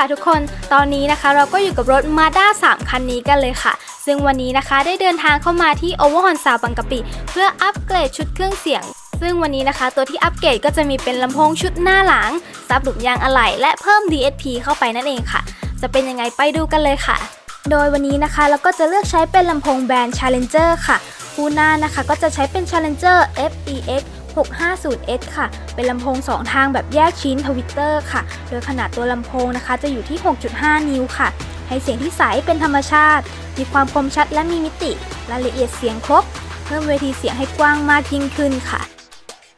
ค่ะทุกคนตอนนี้นะคะเราก็อยู่กับรถ Mazda 3 คันนี้กันเลยค่ะ ซึ่งวันนี้นะคะได้เดินทางเข้ามาที่ o v e r h o n ซาวบางกะปิ เพื่ออัปเกรดชุดเครื่องเสียง ซึ่งวันนี้นะคะ ตัวที่อัปเกรดก็จะมีเป็นลำโพงชุดหน้าหลัง ซับหลุมยางอะไหล่และเพิ่ม DSP เข้าไปนั่นเองค่ะ จะเป็นยังไงไปดูกันเลยค่ะ โดยวันนี้นะคะเราก็จะเลือกใช้เป็นลำโพงแบรนด์ Challenger ค่ะคู่หน้านะคะก็จะใช้เป็น Challenger FEX 650S ค่ะ เป็นลำโพง 2 ทางแบบแยกชิ้นทวิตเตอร์ค่ะ โดยขนาดตัวลำโพงนะคะ จะอยู่ที่ 6.5 นิ้วค่ะ ให้เสียงที่ใสเป็นธรรมชาติ มีความคมชัดและมีมิติรายละเอียดเสียงครบ เพิ่มเวทีเสียงให้กว้างมากยิ่งขึ้นค่ะ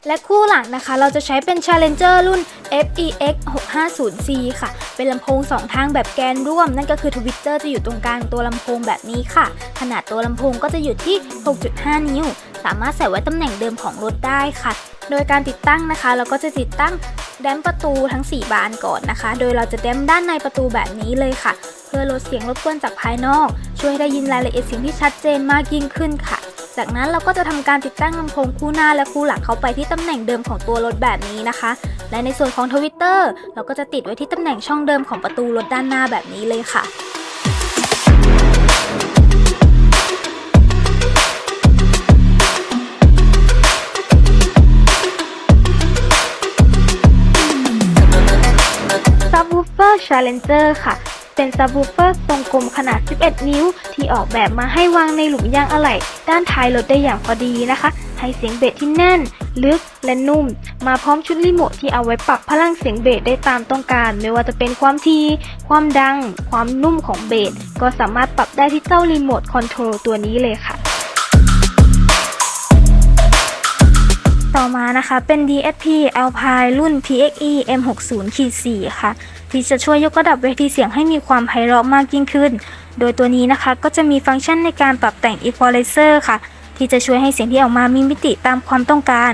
และคู่หลังนะคะ เราจะใช้เป็น Challenger รุ่น FEX 650C ค่ะ เป็นลำโพง 2 ทางแบบแกนร่วม นั่นก็คือทวิตเตอร์จะอยู่ตรงกลางตัวลำโพงแบบนี้ค่ะ ขนาดตัวลำโพงก็จะอยู่ที่ 6.5 นิ้ว สามารถใส่ไว้ตำแหน่งเดิมของรถได้ค่ะ โดยการติดตั้งนะคะ เราก็จะติดตั้งแดมประตูทั้ง 4 บานก่อนนะคะ โดยเราจะแดมด้านในประตูแบบนี้เลยค่ะ เพื่อลดเสียงรบกวนจากภายนอก ช่วยให้ได้ยินรายละเอียดเสียงที่ชัดเจนมากยิ่งขึ้นค่ะ จากนั้นเราก็จะทำการติดตั้งลำโพงคู่หน้าและคู่หลังเข้าไปที่ตำแหน่งเดิมของตัวรถแบบนี้นะคะ และในส่วนของทวิตเตอร์เราก็จะติดไว้ที่ตำแหน่งช่องเดิมของประตูรถด้านหน้าแบบนี้เลยค่ะ Challenger ค่ะ เป็น Subwoofer ทรงกลมขนาด 11 นิ้ว ที่ออกแบบมาให้วางในหลุมยางอะไหล่ด้านท้ายรถได้อย่างพอดีนะคะ ให้เสียงเบสที่แน่น ลึกและนุ่ม มาพร้อมชุดรีโมทที่เอาไว้ปรับพลังเสียงเบสได้ตามต้องการ ไม่ว่าจะเป็นความที ความดัง ความนุ่มของเบส ก็สามารถปรับได้ที่เจ้ารีโมทคอนโทรลตัวนี้เลยค่ะ ต่อมานะคะ เป็น DSP Alpine รุ่น PXE M60-4 ค่ะ ที่จะช่วยยกระดับเวทีเสียงให้มีความไพเราะมากยิ่งขึ้น โดยตัวนี้นะคะก็จะมีฟังก์ชันในการปรับแต่ง Equalizer ค่ะ ที่จะช่วยให้เสียงที่ออกมามีมิติตามความต้องการ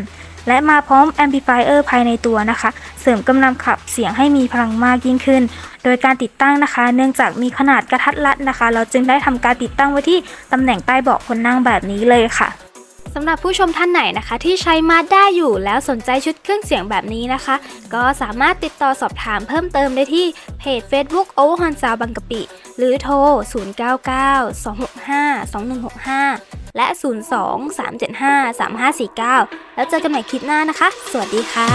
และมาพร้อม Amplifier ภายในตัวนะคะ เสริมกำลังขับเสียงให้มีพลังมากยิ่งขึ้น โดยการติดตั้งนะคะ เนื่องจากมีขนาดกระทัดรัดนะคะ เราจึงได้ทำการติดตั้งไว้ที่ตำแหน่งใต้เบาะคนนั่งแบบนี้เลยค่ะำหรับผู้ชมท่านไหนนะคะ ที่ใช้มาด้าอยู่แล้วสนใจชุดเครื่องเสียงแบบนี้นะคะ ก็สามารถติดต่อสอบถามเพิ่มเติมได้ที่เพจ Facebook o v e r h o n s o u n d บางกะปิ หรือโทร 099-265-2165 และ 02-375-3549 แล้วเจอกันใหม่คลิปหน้านะคะ สวัสดีค่ะ